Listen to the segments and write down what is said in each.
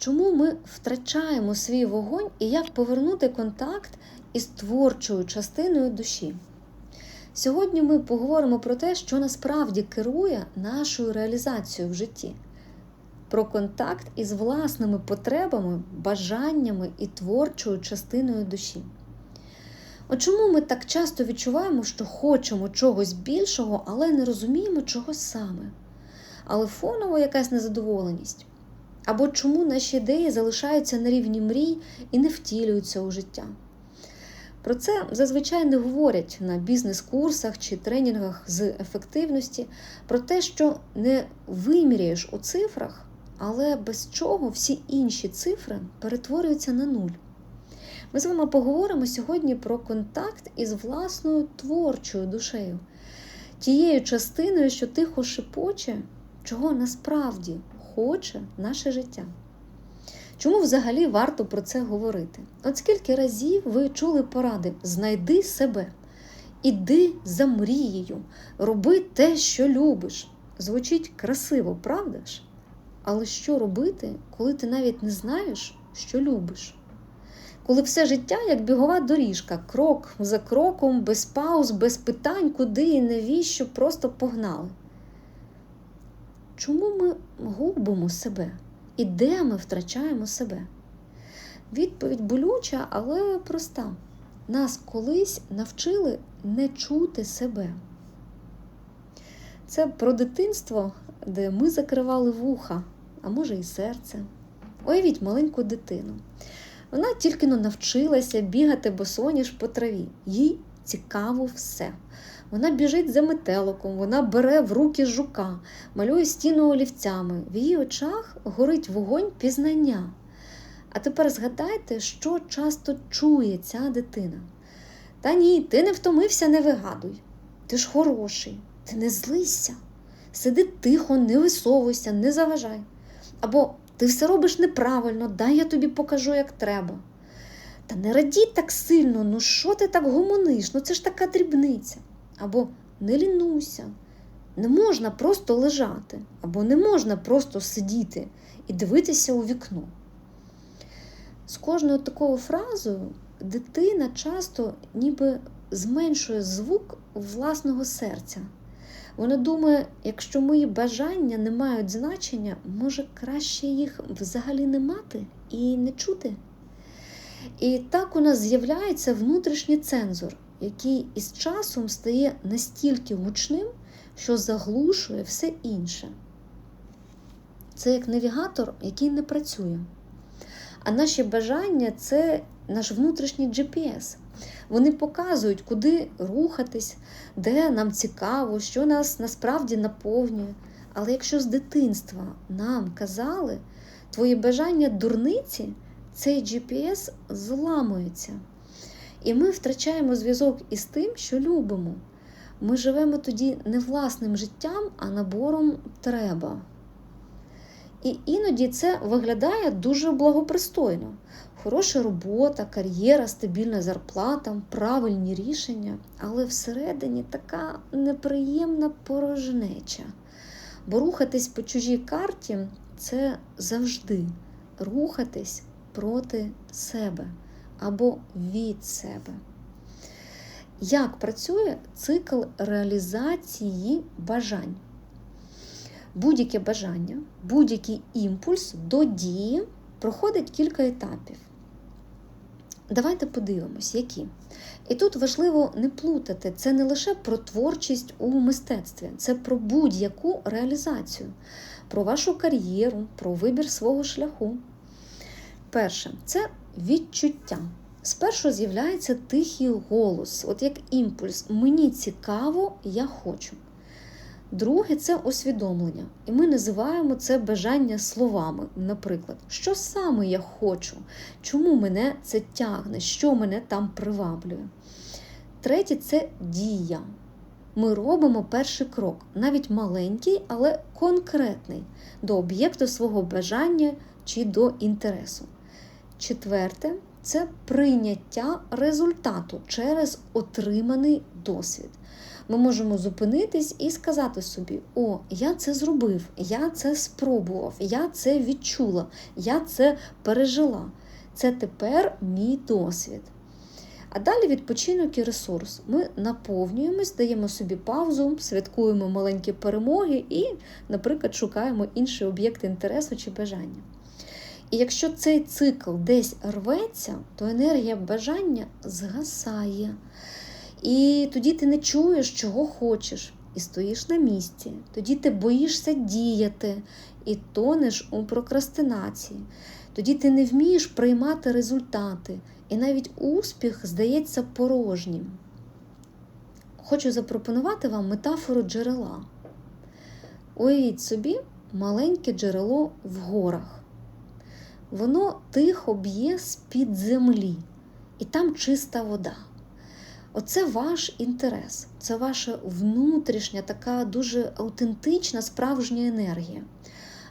чому ми втрачаємо свій вогонь і як повернути контакт із творчою частиною душі. Сьогодні ми поговоримо про те, що насправді керує нашою реалізацією в житті, про контакт із власними потребами, бажаннями і творчою частиною душі. От чому ми так часто відчуваємо, що хочемо чогось більшого, але не розуміємо, чого саме? Але фоново якась незадоволеність. Або чому наші ідеї залишаються на рівні мрій і не втілюються у життя? Про це зазвичай не говорять на бізнес-курсах чи тренінгах з ефективності, про те, що не виміряєш у цифрах, але без чого всі інші цифри перетворюються на нуль. Ми з вами поговоримо сьогодні про контакт із власною творчою душею, тією частиною, що тихо шепоче, чого насправді хоче наше життя. Чому взагалі варто про це говорити? От скільки разів ви чули поради: знайди себе, іди за мрією, роби те, що любиш. Звучить красиво, правда ж? Але що робити, коли ти навіть не знаєш, що любиш? Коли все життя як бігова доріжка, крок за кроком, без пауз, без питань, куди і навіщо, просто погнали. Чому ми губимо себе? І де ми втрачаємо себе? Відповідь болюча, але проста. Нас колись навчили не чути себе. Це про дитинство, де ми закривали вуха, а може і серце. Уявіть маленьку дитину. Вона тільки но навчилася бігати босоніж по траві. Їй цікаво все. Вона біжить за метелоком, вона бере в руки жука, малює стіну олівцями. В її очах горить вогонь пізнання. А тепер згадайте, що часто чує ця дитина. Та ні, ти не втомився, не вигадуй. Ти ж хороший, ти не злися. Сиди тихо, не висовуйся, не заважай. Або ти все робиш неправильно, дай я тобі покажу, як треба. Та не радій так сильно, ну що ти так гомониш? Ну це ж така дрібниця. Або не лінуйся, не можна просто лежати, або не можна просто сидіти і дивитися у вікно. З кожною такою фразою дитина часто ніби зменшує звук власного серця. Вона думає, якщо мої бажання не мають значення, може краще їх взагалі не мати і не чути. І так у нас з'являється внутрішній цензор, який із часом стає настільки гучним, що заглушує все інше. Це як навігатор, який не працює. А наші бажання це наш внутрішній GPS. Вони показують, куди рухатись, де нам цікаво, що нас насправді наповнює. Але якщо з дитинства нам казали, твої бажання дурниці, цей GPS зламується. І ми втрачаємо зв'язок із тим, що любимо. Ми живемо тоді не власним життям, а набором треба. І іноді це виглядає дуже благопристойно. Хороша робота, кар'єра, стабільна зарплата, правильні рішення, але всередині така неприємна порожнеча. Бо рухатись по чужій карті це завжди рухатись проти себе або від себе. Як працює цикл реалізації бажань? Будь-яке бажання, будь-який імпульс до дії проходить кілька етапів. Давайте подивимось, які. І тут важливо не плутати, це не лише про творчість у мистецтві, це про будь-яку реалізацію, про вашу кар'єру, про вибір свого шляху. Перше, це відчуття. Спершу з'являється тихий голос, от як імпульс. Мені цікаво, я хочу. Друге це усвідомлення. І ми називаємо це бажання словами. Наприклад, що саме я хочу, чому мене це тягне, що мене там приваблює. Третє це дія. Ми робимо перший крок, навіть маленький, але конкретний, до об'єкту свого бажання чи до інтересу. Четверте це прийняття результату через отриманий досвід. Ми можемо зупинитись і сказати собі: О, я це зробив, я це спробував, я це відчула, я це пережила. Це тепер мій досвід. А далі відпочинок і ресурс. Ми наповнюємось, даємо собі паузу, святкуємо маленькі перемоги і, наприклад, шукаємо інший об'єкт інтересу чи бажання. І якщо цей цикл десь рветься, то енергія бажання згасає. І тоді ти не чуєш, чого хочеш, і стоїш на місці. Тоді ти боїшся діяти і тонеш у прокрастинації. Тоді ти не вмієш приймати результати, і навіть успіх здається порожнім. Хочу запропонувати вам метафору джерела. Уявіть собі маленьке джерело в горах. Воно тихо б'є з-під землі, і там чиста вода. Оце ваш інтерес, це ваша внутрішня, така дуже аутентична справжня енергія.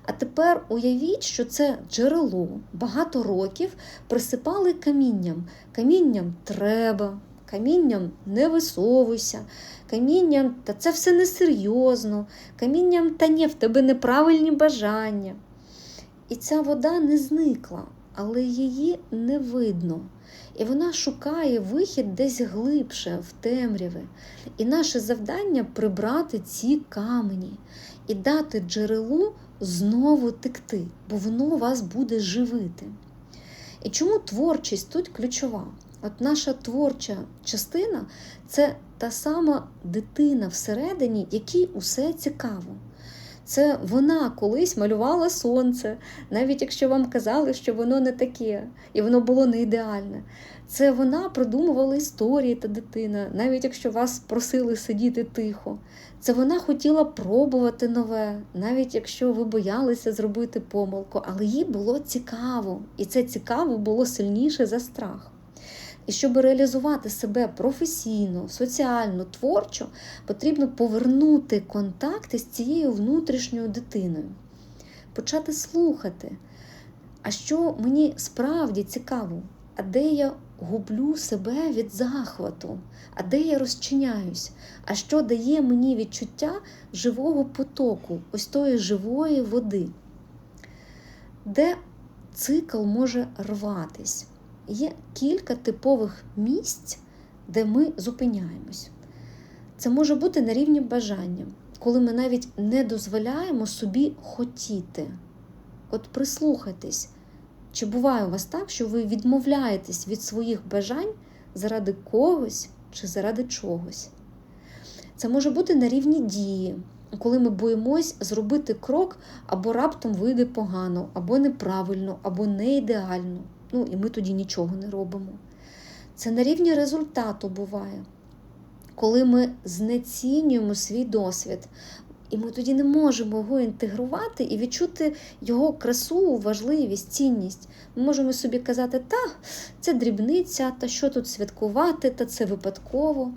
А тепер уявіть, що це джерело багато років присипали камінням. Камінням треба, камінням не висовуйся, камінням та це все несерйозно, камінням та ні, в тебе неправильні бажання. І ця вода не зникла, але її не видно. І вона шукає вихід десь глибше, в темряві. І наше завдання прибрати ці камені і дати джерелу знову текти, бо воно вас буде живити. І чому творчість тут ключова? От наша творча частина це та сама дитина всередині, якій усе цікаво. Це вона колись малювала сонце, навіть якщо вам казали, що воно не таке, і воно було не ідеальне. Це вона продумувала історії та дитина, навіть якщо вас просили сидіти тихо. Це вона хотіла пробувати нове, навіть якщо ви боялися зробити помилку, але їй було цікаво, і це цікаво було сильніше за страх. І щоб реалізувати себе професійно, соціально, творчо, потрібно повернути контакти з цією внутрішньою дитиною, почати слухати. А що мені справді цікаво, а де я гублю себе від захвату, а де я розчиняюсь, а що дає мені відчуття живого потоку, ось тої живої води, де цикл може рватись. Є кілька типових місць, де ми зупиняємось. Це може бути на рівні бажання, коли ми навіть не дозволяємо собі хотіти. От прислухайтесь, чи буває у вас так, що ви відмовляєтесь від своїх бажань заради когось чи заради чогось? Це може бути на рівні дії, коли ми боїмось зробити крок або раптом вийде погано, або неправильно, або не ідеально. Ну і ми тоді нічого не робимо. Це на рівні результату буває, коли ми знецінюємо свій досвід, і ми тоді не можемо його інтегрувати і відчути його красу, важливість, цінність. Ми можемо собі казати, та це дрібниця, та що тут святкувати, та це випадково.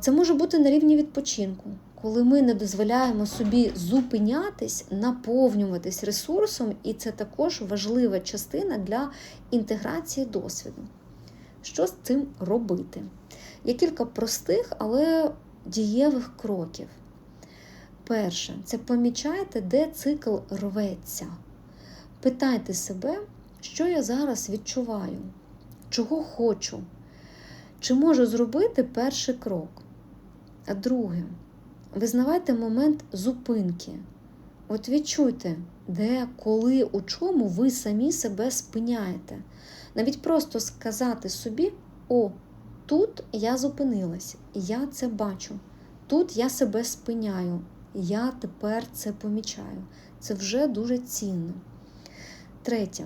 Це може бути на рівні відпочинку, коли ми не дозволяємо собі зупинятись, наповнюватись ресурсом, і це також важлива частина для інтеграції досвіду. Що з цим робити? Є кілька простих, але дієвих кроків. Перше, це помічайте, де цикл рветься. Питайте себе, що я зараз відчуваю, чого хочу, чи можу зробити перший крок. А друге, визнавайте момент зупинки. От відчуйте, де, коли, у чому ви самі себе спиняєте. Навіть просто сказати собі: О, тут я зупинилась, я це бачу, тут я себе спиняю. Я тепер це помічаю. Це вже дуже цінно. Третє.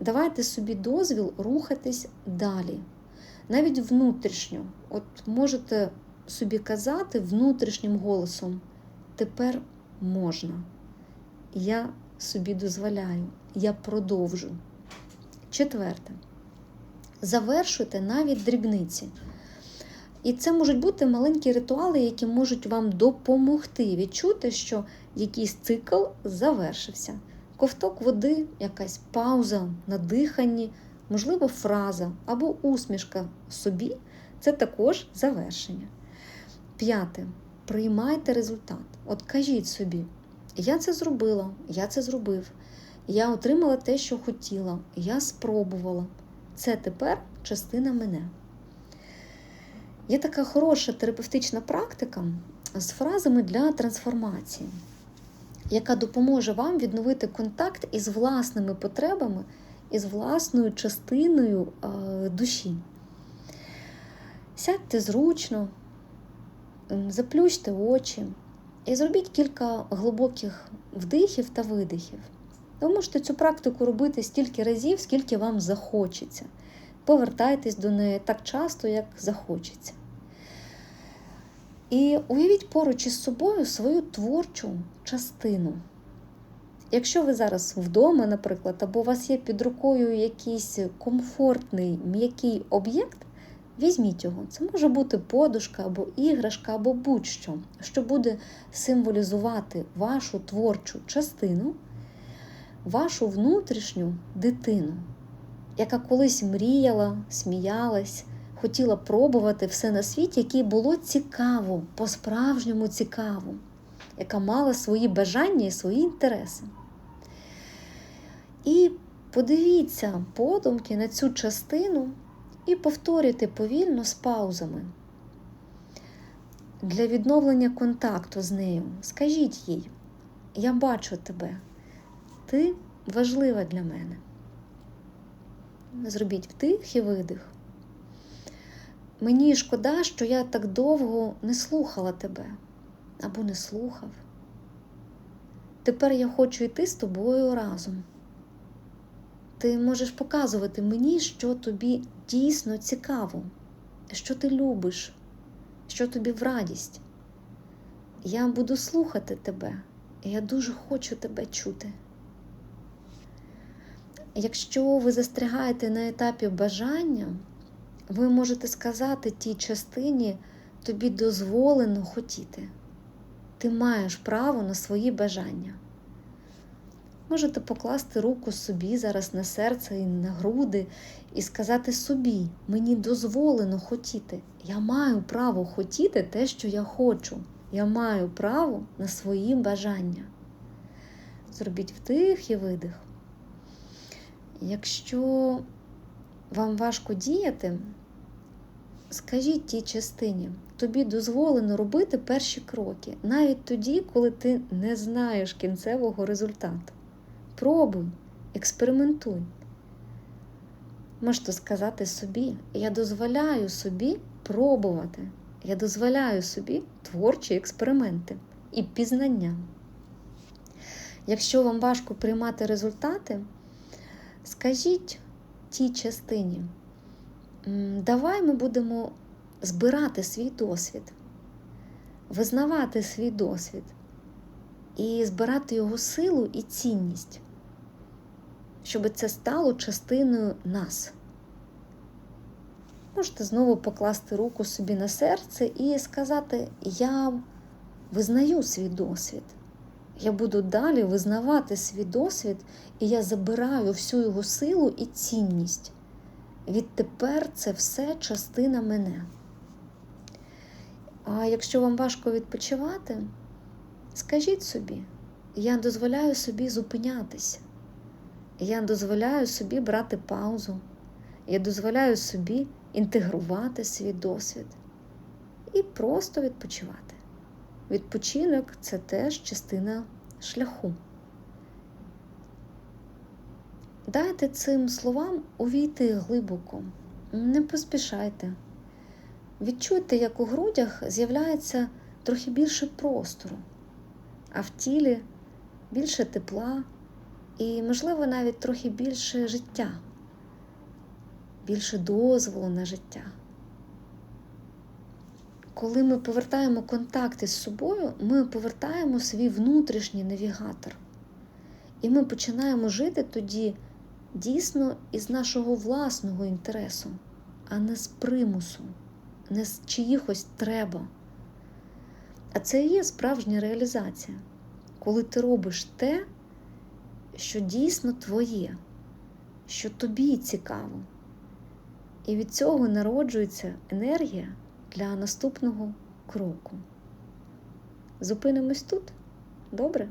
Давайте собі дозвіл рухатись далі. Навіть внутрішньо. От можете собі казати внутрішнім голосом: тепер можна. Я собі дозволяю, я продовжу. Четверте. Завершуйте навіть дрібниці. І це можуть бути маленькі ритуали, які можуть вам допомогти відчути, що якийсь цикл завершився. Ковток води, якась пауза на диханні, можливо, фраза або усмішка собі це також завершення. П'яте. Приймайте результат. От кажіть собі, я це зробила, я це зробив, я отримала те, що хотіла, я спробувала. Це тепер частина мене. Є така хороша терапевтична практика з фразами для трансформації, яка допоможе вам відновити контакт із власними потребами, із власною частиною е, душі. Сядьте зручно, заплющте очі і зробіть кілька глибоких вдихів та видихів. Ви можете цю практику робити стільки разів, скільки вам захочеться. Повертайтесь до неї так часто, як захочеться. І уявіть поруч із собою свою творчу частину. Якщо ви зараз вдома, наприклад, або у вас є під рукою якийсь комфортний м'який об'єкт, візьміть його. Це може бути подушка або іграшка, або будь-що, що буде символізувати вашу творчу частину, вашу внутрішню дитину, яка колись мріяла, сміялась хотіла пробувати все на світі, яке було цікаво, по-справжньому цікаво, яка мала свої бажання і свої інтереси. І подивіться подумки на цю частину і повторюйте повільно з паузами. Для відновлення контакту з нею скажіть їй, я бачу тебе, ти важлива для мене. Зробіть вдих і видих. Мені шкода, що я так довго не слухала тебе або не слухав. Тепер я хочу йти з тобою разом. Ти можеш показувати мені, що тобі дійсно цікаво, що ти любиш, що тобі в радість. Я буду слухати тебе, я дуже хочу тебе чути. Якщо ви застрягаєте на етапі бажання, ви можете сказати тій частині, тобі дозволено хотіти. Ти маєш право на свої бажання. Можете покласти руку собі зараз на серце і на груди і сказати собі, мені дозволено хотіти. Я маю право хотіти те, що я хочу. Я маю право на свої бажання. Зробіть вдих і видих. Якщо вам важко діяти, скажіть тій частині, тобі дозволено робити перші кроки, навіть тоді, коли ти не знаєш кінцевого результату. Пробуй, експериментуй. Можете сказати собі, я дозволяю собі пробувати, я дозволяю собі творчі експерименти і пізнання. Якщо вам важко приймати результати, скажіть тій частині, давай ми будемо збирати свій досвід, визнавати свій досвід і збирати його силу і цінність, щоб це стало частиною нас. Можете знову покласти руку собі на серце і сказати: Я визнаю свій досвід. Я буду далі визнавати свій досвід, і я забираю всю його силу і цінність. Відтепер це все частина мене. А якщо вам важко відпочивати, скажіть собі, я дозволяю собі зупинятися, я дозволяю собі брати паузу, я дозволяю собі інтегрувати свій досвід і просто відпочивати. Відпочинок це теж частина шляху. Дайте цим словам увійти глибоко, не поспішайте. Відчуйте, як у грудях з'являється трохи більше простору, а в тілі більше тепла і, можливо, навіть трохи більше життя, більше дозволу на життя. Коли ми повертаємо контакти з собою, ми повертаємо свій внутрішній навігатор. І ми починаємо жити тоді дійсно із нашого власного інтересу, а не з примусу, не з чиїхось треба. А це і є справжня реалізація, коли ти робиш те, що дійсно твоє, що тобі цікаво. І від цього народжується енергія для наступного кроку. Зупинимось тут? Добре?